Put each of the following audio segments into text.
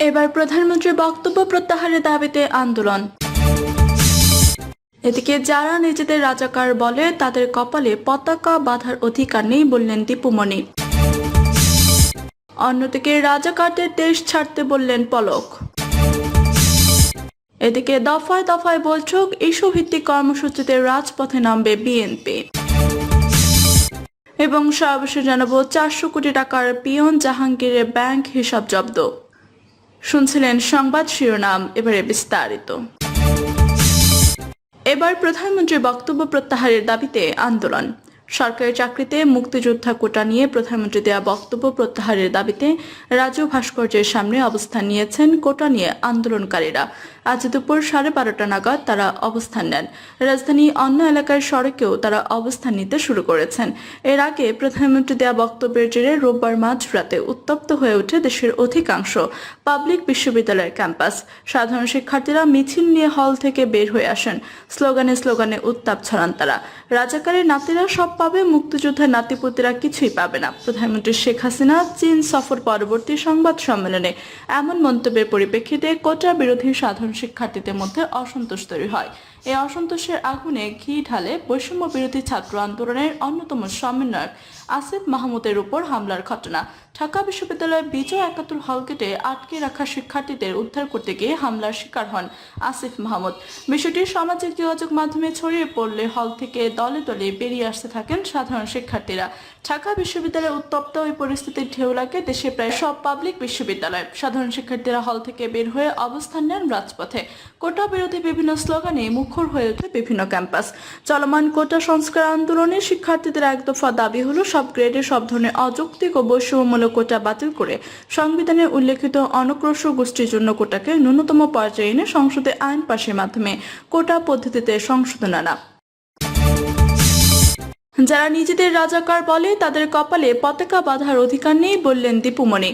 এবার প্রধানমন্ত্রীর বক্তব্য প্রত্যাহারের দাবিতে আন্দোলন। এদিকে যারা নিজেদের রাজাকার বলে, তাদের কপালে পতাকা বাঁধার অধিকার নেই বললেন দীপুমণি অন্যদিকে রাজাকারদের দেশ ছাড়তে বললেন পলক। এদিকে দফায় দফায় বৈঠক ইস্যু ভিত্তিক কর্মসূচিতে রাজপথে নামবে বিএনপি। এবং সর্বশেষ জানাব, চারশো কোটি টাকার পিয়ন জাহাঙ্গীরের ব্যাংক হিসাব জব্দ। শুনছিলেন সংবাদ শিরোনাম, এবারে বিস্তারিত। এবার প্রধানমন্ত্রীর বক্তব্য প্রত্যাহারের দাবিতে আন্দোলন। সরকারি চাকরিতে মুক্তিযোদ্ধা কোটা নিয়ে প্রধানমন্ত্রী দেওয়া বক্তব্য প্রত্যাহারের দাবিতে রাজু ভাস্কর্যের সামনে অবস্থান নিয়েছেন কোটা নিয়ে আন্দোলনকারীরা। আজ দুপুর সাড়ে বারোটা নাগাদ তারা অবস্থান নেন। রাজধানী অন্য এলাকার সড়কেও তারা অবস্থান নিতে শুরু করেছেন। এর আগে প্রধানমন্ত্রী দেওয়া বক্তব্যের জেরে রোববার মাঝরাতে উত্তপ্ত হয়ে ওঠে দেশের অধিকাংশ পাবলিক বিশ্ববিদ্যালয়ের ক্যাম্পাস। সাধারণ শিক্ষার্থীরা মিছিল নিয়ে হল থেকে বের হয়ে আসেন। স্লোগানে স্লোগানে উত্তাপ ছড়ান তারা। রাজাকারের নাতিরা সব পাবে, মুক্তিযোদ্ধার নাতিপুতিরা কিছুই পাবে না। প্রধানমন্ত্রী শেখ হাসিনা চীন সফর পরবর্তী সংবাদ সম্মেলনে এমন মন্তব্যের পরিপ্রেক্ষিতে কোটা বিরোধী সাধারণ শিক্ষার্থীদের মধ্যে অসন্তোষ তৈরি হয়। এই অসন্তোষের আগুনে ঘি ঢালে বৈষম্য বিরোধী ছাত্র আন্দোলনের অন্যতম সমন্বয়ক আসিফ মাহমুদের উপর হামলার ঘটনা। ঢাকা বিশ্ববিদ্যালয়ের বিজয় একাত্তর হলগেটে আটকে রাখা শিক্ষার্থীদের উদ্ধার করতে গিয়ে হামলার শিকার হন আসিফ মাহমুদ। বিষয়টি সামাজিক যোগাযোগ মাধ্যমে ছড়িয়ে পড়লে হল থেকে দলে দলে বেরিয়ে আসতে থাকেন সাধারণ শিক্ষার্থীরা। ঢাকা বিশ্ববিদ্যালয়ে উত্তপ্ত ওই পরিস্থিতির ঢেউ লাগে দেশে প্রায় সব পাবলিক বিশ্ববিদ্যালয়। সাধারণ শিক্ষার্থীরা হল থেকে বের হয়ে অবস্থান নেন রাজপথে। কোটা বিরোধী বিভিন্ন স্লোগানে মুখর হয়ে ওঠে বিভিন্ন ক্যাম্পাস। চলমান কোটা সংস্কার আন্দোলনে শিক্ষার্থীদের এক দফা দাবি হলো, সব গ্রেডে সব ধরনের অযৌক্তিক ও বৈষম্যমূলক কোটা বাতিল করে সংবিধানে উল্লেখিত অনগ্রসর গোষ্ঠীর জন্য কোটাকে ন্যূনতম পর্যায়ে এনে সংসদে আইন পাশের মাধ্যমে কোটা পদ্ধতিতে সংশোধন আনা। যারা নিজেদের রাজাকার বলে, তাদের কপালে পতাকা বাঁধার অধিকার নেই বললেন দীপুমণি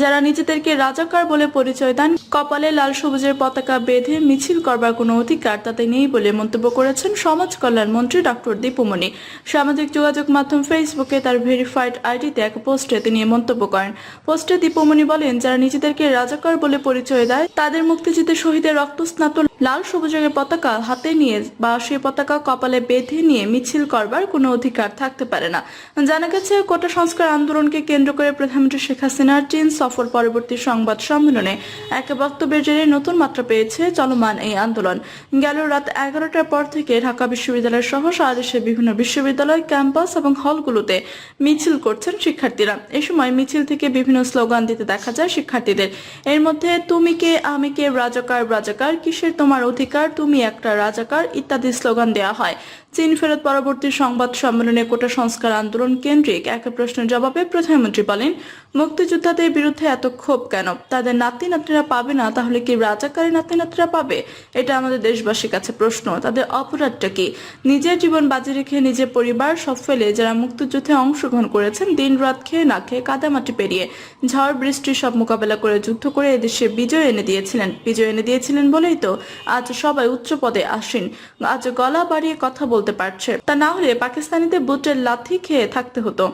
যারা নিজেদেরকে রাজাকার বলে পরিচয় দেন, কপালে লাল সবুজের পতাকা বেঁধে মিছিল করবার কোনো অধিকার তাতে নেই বলে মন্তব্য করেছেন সমাজ কল্যাণ মন্ত্রী ডক্টর দীপুমণি। সামাজিক যোগাযোগ মাধ্যম ফেসবুকে তার ভেরিফাইড আইডিতে এক পোস্টে তিনি মন্তব্য করেন। পোস্টে দীপুমণি বলেন, যারা নিজেদেরকে রাজাকার বলে পরিচয় দেয়, তাদের মুক্তিযুদ্ধে শহীদের রক্তস্নাত লাল সবুজ রঙের পতাকা হাতে নিয়ে বা সেই পতাকা কপালে বেঁধে নিয়ে মিছিল করবার কোনো অধিকার থাকতে পারে না। জানা গেছে, কোটা সংস্কার আন্দোলনকে কেন্দ্র করে প্রধানমন্ত্রী শেখ হাসিনার চীন সফর পরবর্তী সংবাদ সম্মেলনে এক বক্তব্যের জেরে নতুন মাত্রা পেয়েছে চলমান এই আন্দোলন। গেল রাত এগারোটার পর থেকে ঢাকা বিশ্ববিদ্যালয় সহ সারা দেশের বিভিন্ন বিশ্ববিদ্যালয়, ক্যাম্পাস এবং হলগুলোতে মিছিল করছেন শিক্ষার্থীরা। এ সময় মিছিল থেকে বিভিন্ন স্লোগান দিতে দেখা যায় শিক্ষার্থীদের। এর মধ্যে, তুমি কে, আমি কে, রাজাকার রাজাকার, কিসের তোমার অধিকার, তুমি একটা রাজাকার, ইত্যাদি স্লোগান দেওয়া হয়। চীন ফেরত পরবর্তী সংবাদ সম্মেলনে কোটা সংস্কার আন্দোলন কেন্দ্রিক এক প্রশ্নের জবাবে প্রধানমন্ত্রী বলেন, মুক্তিযোদ্ধাদের বিরুদ্ধে এত ক্ষোভ কেন? তাদের নাতি নাতনিরা পাবে না, তাহলে কি রাজাকারী নাতি নাতনিরা পাবে? এটা আমাদের দেশবাসীর কাছে প্রশ্ন, তাদের অপরাধটা কি? নিজের জীবন বাজি রেখে নিজের পরিবার সব ফেলে যারা মুক্তিযুদ্ধে অংশগ্রহণ করেছেন দিন রাত খেয়ে না খেয়ে কাদামাটি পেরিয়ে ঝড় বৃষ্টি সব মোকাবেলা করে যুদ্ধ করে এদেশে বিজয় এনে দিয়েছিলেন। বিজয় এনে দিয়েছিলেন বলেই তো আজ সবাই উচ্চ পদে আসেন। আজ গলা বাড়িয়ে কথা বলতে পারছে। তা না হলে পাকিস্তানিদের বুটের লাথি খেয়ে থাকতে হতো।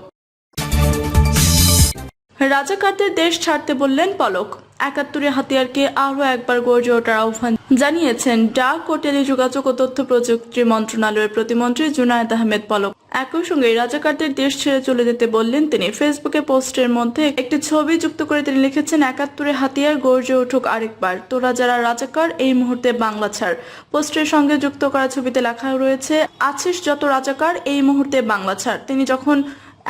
রাজাকারদের দেশ ছাড়তে বললেন পলক। একাত্তরে হাতিয়ারকে আরও একবার গর্জে ওঠার আহ্বান জানিয়েছেন ডাক ও টেলিযোগাযোগ ও তথ্য প্রযুক্তি মন্ত্রণালয়ের প্রতিমন্ত্রী জুনায়দ আহমেদ পলক। একই সঙ্গে রাজাকারদের দেশ ছেড়ে চলে যেতে বললেন তিনি। ফেসবুকে পোস্টের মধ্যে একটি ছবি যুক্ত করে তিনি লিখেছেন একাত্তরে হাতিয়ার গর্জে উঠুক আরেকবার। তোরা যারা রাজাকার, এই মুহূর্তে বাংলা ছাড়। পোস্টের সঙ্গে যুক্ত করা ছবিতে লেখা রয়েছে, আছিস যত রাজাকার, এই মুহূর্তে বাংলা ছাড়। তিনি যখন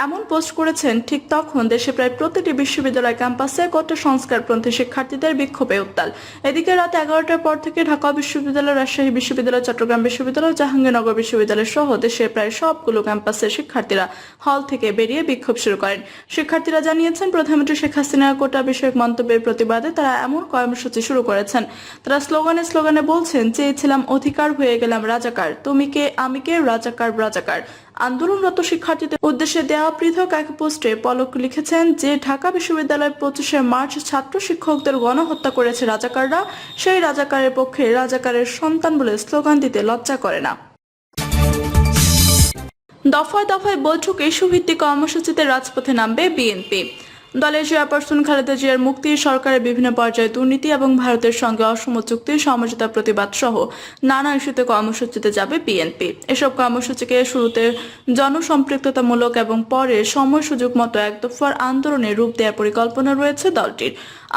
এমন পোস্ট করেছেন, ঠিক তখন দেশে প্রায় প্রতিটি বিশ্ববিদ্যালয় ক্যাম্পাসে কোটা সংস্কারপন্থী শিক্ষার্থীদের বিক্ষোভে উত্তাল। এদিকে রাত এগারোটার পর থেকে ঢাকা বিশ্ববিদ্যালয়, রাজশাহী বিশ্ববিদ্যালয়, চট্টগ্রাম বিশ্ববিদ্যালয়, জাহাঙ্গীরনগর বিশ্ববিদ্যালয় সহ দেশের প্রায় সবগুলো ক্যাম্পাসের শিক্ষার্থীরা হল থেকে বেরিয়ে বিক্ষোভ শুরু করেন। শিক্ষার্থীরা জানিয়েছেন, প্রধানমন্ত্রী শেখ হাসিনার কোটা বিষয়ক মন্তব্যের প্রতিবাদে তারা এমন কর্মসূচি শুরু করেছেন। তারা স্লোগানে স্লোগানে বলছেন, চেয়েছিলাম অধিকার হয়ে গেলাম রাজাকার। তুমি কে, আমি কে, রাজাকার রাজাকার। আন্দোলনরত শিক্ষার্থীদের উদ্দেশ্যে দেওয়া পৃথক এক পোস্টে পলক লিখেছেন যে, ঢাকা বিশ্ববিদ্যালয় পঁচিশে মার্চ ছাত্র শিক্ষকদের গণহত্যা করেছে রাজাকাররা। সেই রাজাকারের পক্ষে রাজাকারের সন্তান বলে স্লোগান দিতে লজ্জা করে না। দফায় দফায় বৈঠক ইস্যুভিত্তিক কর্মসূচিতে রাজপথে নামবে বিএনপি। দলের চেয়ারপারসন খালেদা জিয়ার মুক্তি, সরকারের বিভিন্ন পর্যায়ে দুর্নীতি এবং ভারতের সঙ্গে অসম চুক্তি, সমঝোতা প্রতিবাদ সহ নানা ইস্যুতে কর্মসূচিতে যাবে বিএনপি। এসব কর্মসূচিকে শুরুতে জনসম্পৃক্ততামূলক এবং পরে সময় সুযোগ মতো এক দফার আন্দোলনের রূপ দেওয়ার পরিকল্পনা রয়েছে দলটির।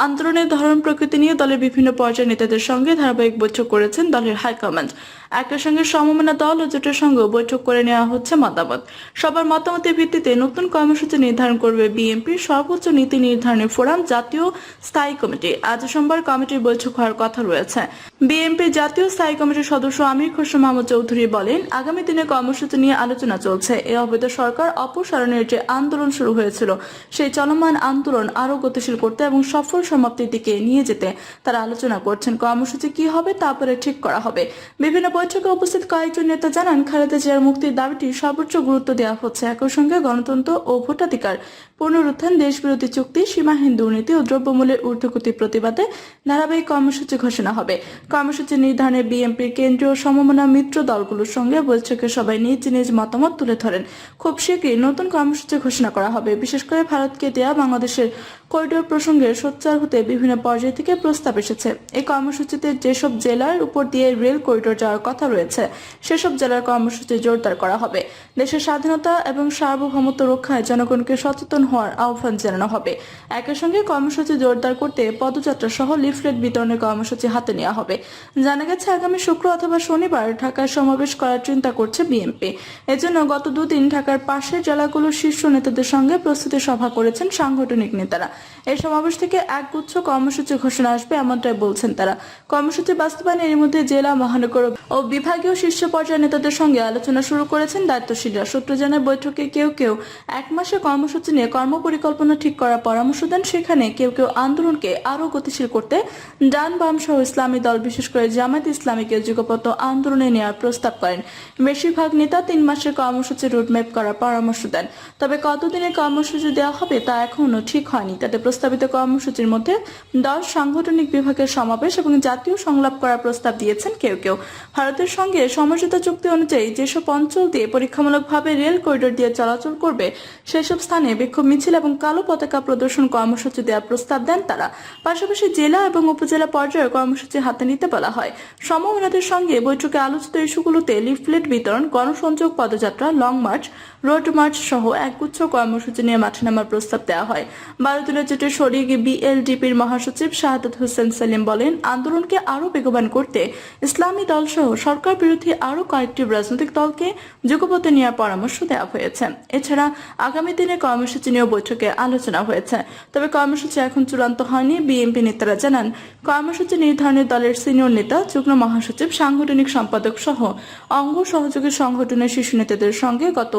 আন্দোলনের ধরন প্রকৃতি নিয়ে দলের বিভিন্ন পর্যায়ের নেতাদের সঙ্গে ধারাবাহিক বৈঠক করেছেন দলের হাইকমান্ড। একই সঙ্গে সমমনা দল ও জোটের সঙ্গে বৈঠক করে নেওয়া হচ্ছে মতামত। সবার মতামতের ভিত্তিতে নতুন কর্মসূচি নির্ধারণ করবে বিএনপির সর্বোচ্চ নীতি নির্ধারণী ফোরাম জাতীয় স্থায়ী কমিটি। আজ সোমবার কমিটির বৈঠক হওয়ার কথা রয়েছে। বিএনপি জাতীয় স্থায়ী কমিটির সদস্য আমির খসরু মাহমুদ চৌধুরী বলেন, আগামী দিনে কর্মসূচি নিয়ে আলোচনা চলছে। এ অবৈধ সরকার অপসারণের যে আন্দোলন শুরু হয়েছিল, সেই চলমান আন্দোলন আরও গতিশীল করতে এবং সফল সমাপ্তির দিকে নিয়ে যেতে তারা আলোচনা করছেন। কর্মসূচি কি হবে তারপরে ঠিক করা হবে। বিভিন্ন বৈঠকে উপস্থিত কয়েকজন নেতা জানান, খালেদা জিয়ার মুক্তির দাবিটি সর্বোচ্চ গুরুত্ব দেওয়া হচ্ছে। একই সঙ্গে গণতন্ত্র ও ভোটাধিকার পুনরুত্থান, দেশবিরোধী চুক্তি, সীমাহীন দুর্নীতি ও দ্রব্যমূল্যের ঊর্ধ্বগতির প্রতিবাদে ধারাবাহিক কর্মসূচি ঘোষণা হবে। কর্মসূচি নির্ধারণে বিএনপির কেন্দ্রীয় সমমনা মিত্র দলগুলোর সঙ্গে বৈঠকে সবাই নিজ নিজ মতামত তুলে ধরেন। খুব শীঘ্রই নতুন কর্মসূচি ঘোষণা করা হবে। বিশেষ করে ভারতকে দেয়া বাংলাদেশের করিডোর প্রসঙ্গে সোচ্চার হতে বিভিন্ন পর্যায় থেকে প্রস্তাব এসেছে। এই কর্মসূচিতে যেসব জেলার উপর দিয়ে রেল করিডোর যাওয়ার কথা রয়েছে, সেসব জেলার কর্মসূচি জোরদার করা হবে। দেশের স্বাধীনতা এবং সার্বভৌমত্ব রক্ষায় জনগণকে সচেতন হওয়ার আহ্বান জানানো হবে। একই সঙ্গে কর্মসূচি জোরদার করতে পদযাত্রা সহ লিফলেট বিতরণের কর্মসূচি হাতে নেওয়া হবে। জানা গেছে, আগামী শুক্র অথবা শনিবার ঢাকায় সমাবেশ করার চিন্তা করছে বিএনপি। এজন্য গত দুদিন ঢাকার পাশের জেলাগুলোর শীর্ষ নেতাদের সঙ্গে প্রস্তুতি সভা করেছেন সাংগঠনিক নেতারা। এই সমাবেশ থেকে একগুচ্ছ কর্মসূচি ঘোষণা আসবে, এমনটাই বলছেন তারা। কর্মসূচি বাস্তবায়নে এর মধ্যে জেলা মহানগর ও বিভাগীয় শীর্ষ পর্যায়ের নেতাদের সঙ্গে আলোচনা শুরু করেছেন দায়িত্বশীলরা। সূত্র জানায়, বৈঠকে কেউ কেউ এক মাসের কর্মসূচি নিয়ে কর্মপরিকল্পনা ঠিক করার পরামর্শ দেন। সেখানে কেউ কেউ আন্দোলনকে আরও গতিশীল করতে ডান বাম সহ ইসলামী দল, বিশেষ করে জামাত ইসলামীকে যুগপত আন্দোলনে নেওয়ার প্রস্তাব করেন। বেশিরভাগ নেতা তিন মাসের কর্মসূচি রুটম্যাপ করার পরামর্শ দেন। তবে কতদিনের কর্মসূচি দেওয়া হবে তা এখনও ঠিক হয়নি। তাতে প্রস্তাবিত কর্মসূচির মধ্যে দশ সাংগঠনিক বিভাগের সমাবেশ এবং জাতীয় সংলাপ করার প্রস্তাব দিয়েছেন কেউ কেউ। ভারতের সঙ্গে সমঝোতা চুক্তি অনুযায়ী যেসব অঞ্চল দিয়ে পরীক্ষামূলকভাবে রেল করিডোর দিয়ে চলাচল করবে, সেসব স্থানে বিক্ষোভ মিছিল এবং কালো পতাকা প্রদর্শন কর্মসূচি দেওয়ার প্রস্তাব দেন তারা। পাশাপাশি জেলা এবং উপজেলা পর্যায়ে কর্মসূচি হাতে নিতে বলা হয়। সমমনাদের সঙ্গে বৈঠকে আলোচিত ইস্যুগুলোতে লিফলেট বিতরণ, গণসংযোগ পদযাত্রা, লং মার্চ রোড মার্চ সহ একগুচ্ছ কর্মসূচি নিয়ে মাঠে নামার প্রস্তাব দেওয়া হয়। বারো দিনের জোটের বিএলডিপির মহাসচিব শাহাদত হোসেন সেলিম বলেন, আন্দোলনকে আরও বেগবান করতে ইসলামী দল সহ সরকার বিরোধী আরও কয়েকটি রাজনৈতিক দলকে যুগপথে নেওয়ার পরামর্শ দেওয়া হয়েছে। এছাড়া আগামী দিনে কর্মসূচি নিয়েও বৈঠকে আলোচনা হয়েছে। তবে কর্মসূচি এখন চূড়ান্ত হয়নি, বিএনপি নেতারা জানান, কর্মসূচি নির্ধারণে দলের সিনিয়র নেতা, যুগ্ম মহাসচিব, সাংগঠনিক সম্পাদক সহ অঙ্গ সহযোগী সংগঠনের শীর্ষ নেতাদের সঙ্গে গত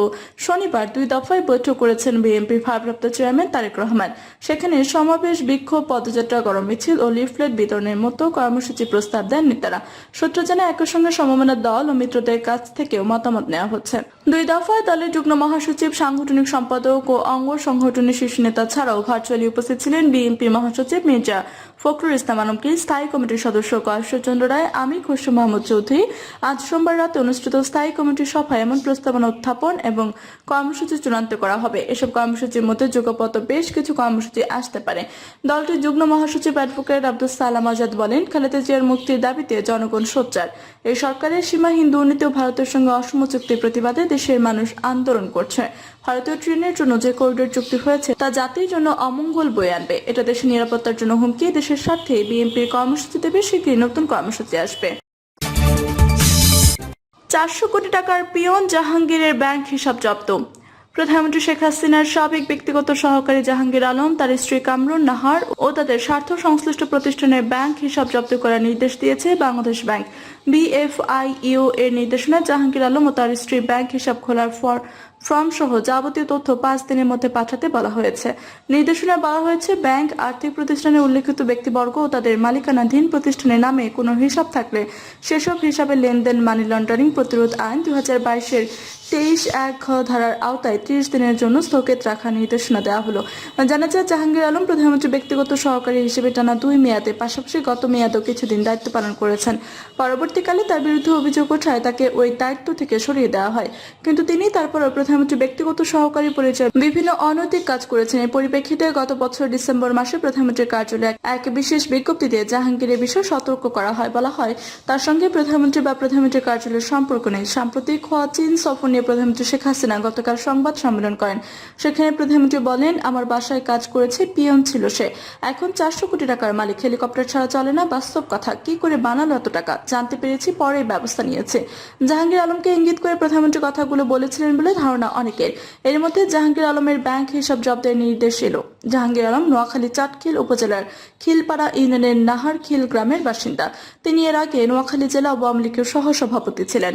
শনিবার দুই দফায় বৈঠক করেছেন বিএনপির ভারপ্রাপ্ত চেয়ারম্যান তারেক রহমান। সেখানে সমাবেশ, বিক্ষোভ, পদযাত্রা, গরম মিছিল ও লিফলেট বিতরণের মতো কর্মসূচি প্রস্তাব দেন নেতারা। সূত্র জানা একই সঙ্গে সমমনা দল ও মিত্রদের কাছ থেকেও মতামত নেওয়া হচ্ছে। দুই দফায় দলের যুগ্ম মহাসচিব, সাংগঠনিক সম্পাদক ও অঙ্গ সংগঠনের শীর্ষ নেতা ছাড়াও ভার্চুয়ালি উপস্থিত ছিলেন বিএনপি মহাসচিব মির্জা ফখরুল ইসলাম আলমগীর, স্থায়ী কমিটির সদস্য কয়েশ্বরচন্দ্র রায় আমি খসরু মাহমুদ চৌধুরী। আজ সোমবার রাতে অনুষ্ঠিত স্থায়ী কমিটির সভায় এমন প্রস্তাবনা উত্থাপন এবং কর্মসূচি চূড়ান্ত করা হবে। এসব কর্মসূচির মধ্যে যোগপত বেশ কিছু কর্মসূচি আসতে পারে। দলটির যুগ্ম মহাসচিব অ্যাডভোকেট আব্দুল সালাম আজাদ বলেন, খালেদা জিয়ার মুক্তির দাবিতে জনগণ সোচ্চার। এই সরকারের সীমাহীন দুর্নীতি ও ভারতের সঙ্গে অসম চুক্তির প্রতিবাদে দেশের মানুষ আন্দোলন করছে। ভারতীয় ট্রেনের জন্য যে করিডোর চুক্তি হয়েছে, তা জাতির জন্য অমঙ্গল বয়ে আনবে। এটা দেশের নিরাপত্তার জন্য হুমকি, দেশের স্বার্থে বিএনপির কর্মসূচি দেবে, শীঘ্রই নতুন কর্মসূচি আসবে। চারশো কোটি টাকার পিয়ন জাহাঙ্গীরের ব্যাংক হিসাব জব্দ। প্রধানমন্ত্রী শেখ হাসিনার সাবেক ব্যক্তিগত সহকারী জাহাঙ্গীর আলম, তার স্ত্রী কামরুন নাহার ও তাদের স্বার্থ সংশ্লিষ্ট প্রতিষ্ঠানের ব্যাংক হিসাব জব্দ করার নির্দেশ দিয়েছে বাংলাদেশ ব্যাংক। বিএফআইইউ এর নির্দেশনায় জাহাঙ্গীর আলম ও তার স্ত্রী ব্যাংক হিসাব খোলার ফর ফর্ম সহ যাবতীয় তথ্য পাঁচ দিনের মধ্যে পাঠাতে বলা হয়েছে। নির্দেশনা বলা হয়েছে, ব্যাংক, আর্থিক প্রতিষ্ঠানে উল্লেখিত ব্যক্তিবর্গ ও তাদের মালিকানাধীন প্রতিষ্ঠানের নামে কোনো হিসাব থাকলে সেসব হিসাবে লেনদেন মানি লন্ডারিং প্রতিরোধ আইন দু হাজার বাইশের তেইশ এক ধারার আওতায় ত্রিশ দিনের জন্য স্থগিত রাখার নির্দেশনা দেওয়া হলো। জানা যায় জাহাঙ্গীর আলম প্রধানমন্ত্রী ব্যক্তিগত সহকারী হিসেবে টানা দুই মেয়াদে, পাশাপাশি গত মেয়াদেও কিছুদিন দায়িত্ব পালন করেছেন। পরবর্তীকালে তার বিরুদ্ধে অভিযোগ ওঠায় তাকে ওই দায়িত্ব থেকে সরিয়ে দেওয়া হয়। কিন্তু তিনি তারপরও প্রধানমন্ত্রী ব্যক্তিগত সহকারী পরিচয় বিভিন্ন অনৈতিক কাজ করেছেন। এই পরিপ্রেক্ষিতে গত বছর ডিসেম্বর মাসে প্রধানমন্ত্রীর কার্যালয়ে এক বিশেষ বিজ্ঞপ্তি দিয়ে জাহাঙ্গীরের বিষয়ে সতর্ক করা হয় বলা হয়। তার সঙ্গে প্রধানমন্ত্রী বা প্রধানমন্ত্রীর কার্যালয়ের সম্পর্ক নেই। সাম্প্রতিক হওয়া চীন সফর নিয়ে প্রধানমন্ত্রী শেখ হাসিনা গতকাল সংবাদ সম্মেলন করেন। সেখানে প্রধানমন্ত্রী বলেন, আমার বাসায় কাজ করেছে, পিয়ন ছিল সে। এখন চারশো কোটি টাকার মালিক। হেলিকপ্টার ছাড়া চলে না, বাস্তব কথা। কি করে বানালো এত টাকা? জানতে পেরেছি পরে ব্যবস্থা নিয়েছে। জাহাঙ্গীর আলমকে ইঙ্গিত করে প্রধানমন্ত্রী কথাগুলো বলেছিলেন বলে ধারণা অনেকের। এর মধ্যে জাহাঙ্গীর আলমের ব্যাংক হিসাব জব্দের নির্দেশ এলো। জাহাঙ্গীর আলম নোয়াখালী চাটখিল উপজেলার খিলপাড়া ইউনিয়নের নাহারখিল গ্রামের বাসিন্দা। তিনি এর আগে নোয়াখালী জেলা আওয়ামী লীগের সহসভাপতি ছিলেন।